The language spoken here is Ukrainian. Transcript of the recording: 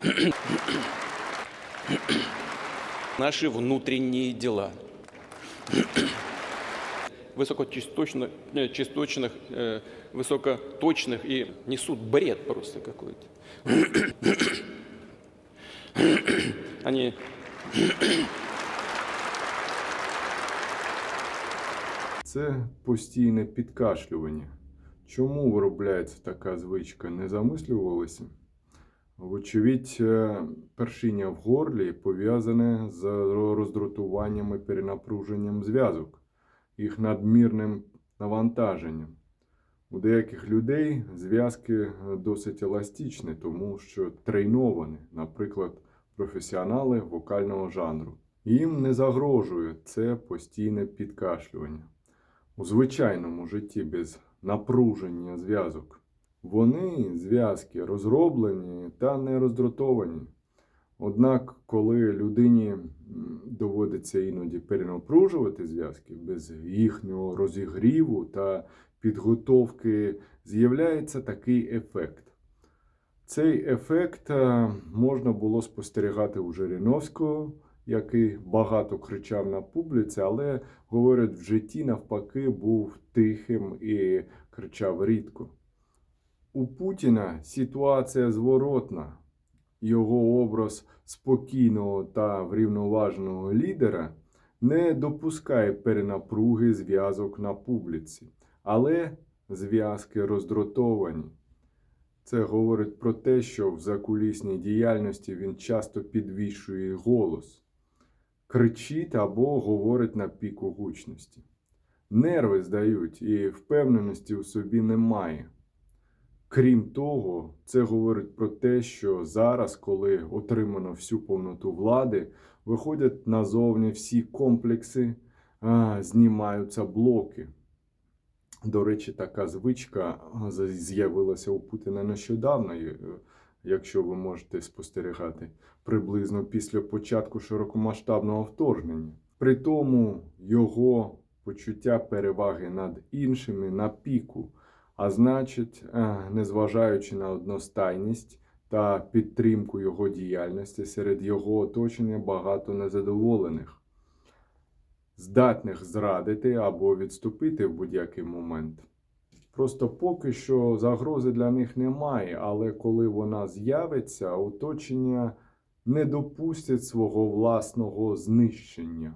наши внутренние дела. Высокочасточных, э, часточных, э, высокоточных и несут бред просто какой-то. Они Це постійне підкашлювання. Чому виробляється така звичка? Не замислювалися? Вочевидь, е, першіння в горлі пов'язане з роздратуванням і перенапруженням зв'язок, їх надмірним навантаженням. У деяких людей зв'язки е, досить еластичні, тому що треновані, наприклад, професіонали вокального жанру. Їм не загрожує це постійне підкашлювання. У звичайному житті без напруження зв'язок. Вони, зв'язки, розроблені та не роздратовані. Однак, коли людині доводиться іноді перенапружувати зв'язки без їхнього розігріву та підготовки, з'являється такий ефект. Цей ефект е, можна було спостерігати у Жириновського, який багато кричав на публіці, але, говорять, в житті навпаки був тихим і кричав рідко. У Путіна ситуація зворотна. Його образ спокійного та врівноваженого лідера не допускає перенапруги зв'язок на публіці, але зв'язки роздратовані. Це говорить про те, що в закулісній діяльності він часто підвищує голос, кричить або говорить на піку гучності. Нерви здають і впевненості у собі немає. Крім того, це говорить про те, що зараз, коли отримано всю повноту влади, виходять назовні всі комплекси, а, знімаються блоки. До речі, така звичка з'явилася у Путіна нещодавно, е, якщо ви можете спостерігати, приблизно після початку широкомасштабного вторгнення. При тому його почуття переваги над іншими на піку, а значить, е, незважаючи на одностайність та підтримку його діяльності, серед його оточення багато незадоволених здатних зрадити або відступити в будь-який момент. Просто поки що загрози для них немає, але коли вона з'явиться, оточення не допустять свого власного знищення.